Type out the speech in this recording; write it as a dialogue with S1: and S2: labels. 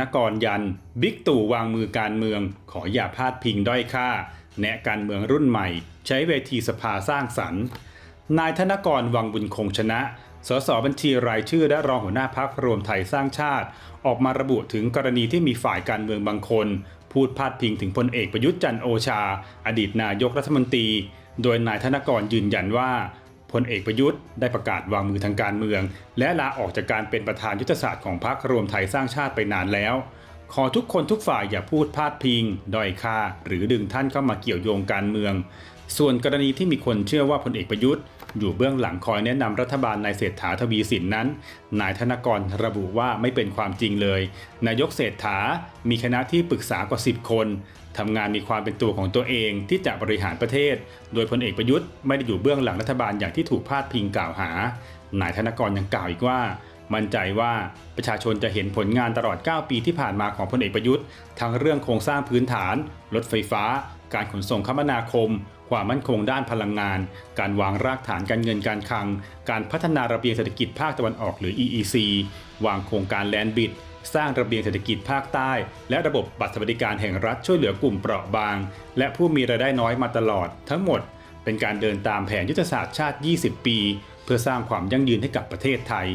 S1: นกรยัน บิ๊กตู่วางมือการเมือง ขออย่าพลาดพิงด้อยค่า แนะการเมืองรุ่นใหม่ ใช้เวทีสภาสร้างสรรค์ นายธนกรวังบุญคงชนะ สสบัญชีรายชื่อและรองหัวหน้าพักรวมไทยสร้างชาติ ออกมาระบุถึงกรณีที่มีฝ่ายการเมืองบางคน พูดพาดพิงถึงพลเอกประยุทธ์จันทร์โอชา อดีตนายกรัฐมนตรี โดยนายธนกรยืนยันว่า พลเอกประยุทธ์ได้ประกาศวางมือทางการเมือง และลาออกจากการเป็นประธานยุทธศาสตร์ของพรรครวมไทยสร้างชาติไปนานแล้ว ขอทุกคนทุกฝ่ายอย่าพูดพาดพิง ด้อยค่า หรือดึงท่านเข้ามาเกี่ยวโยงการเมือง ส่วนกรณีที่มีคนเชื่อว่าพลเอกประยุทธ์ อยู่เบื้องหลังคอยแนะนำรัฐบาลนายเศรษฐาทวีสินนั้น นายธนกรระบุว่าไม่เป็นความจริงเลย นายกเศรษฐา มีคณะที่ปรึกษากว่า 10 คนทำงานมีความเป็นตัวของตัวเองที่จะบริหารประเทศ โดยพลเอกประยุทธ์ไม่ได้อยู่เบื้องหลังรัฐบาลอย่างที่ถูกพาดพิงกล่าวหา นายธนกรยังกล่าวอีกว่า มั่นใจว่าประชาชนจะเห็นผลงานตลอด 9 ปีที่ผ่านมาของพลเอกประยุทธ์ทั้งเรื่องโครงสร้างพื้นฐาน รถไฟฟ้า การขนส่งคมนาคม ความมั่นคงด้านพลังงาน การวางรากฐานการเงินการคลัง การพัฒนาระเบียงเศรษฐกิจภาคตะวันออกหรือ EEC วางโครงการแลนบิดสร้างระเบียงเศรษฐกิจภาคใต้ และระบบบัตรสวัสดิการแห่งรัฐช่วยเหลือกลุ่มเปราะบาง และผู้มีรายได้น้อยมาตลอด ทั้งหมด เป็นการเดินตามแผนยุทธศาสตร์ชาติ 20 ปี เพื่อสร้างความยั่งยืนให้กับประเทศไทย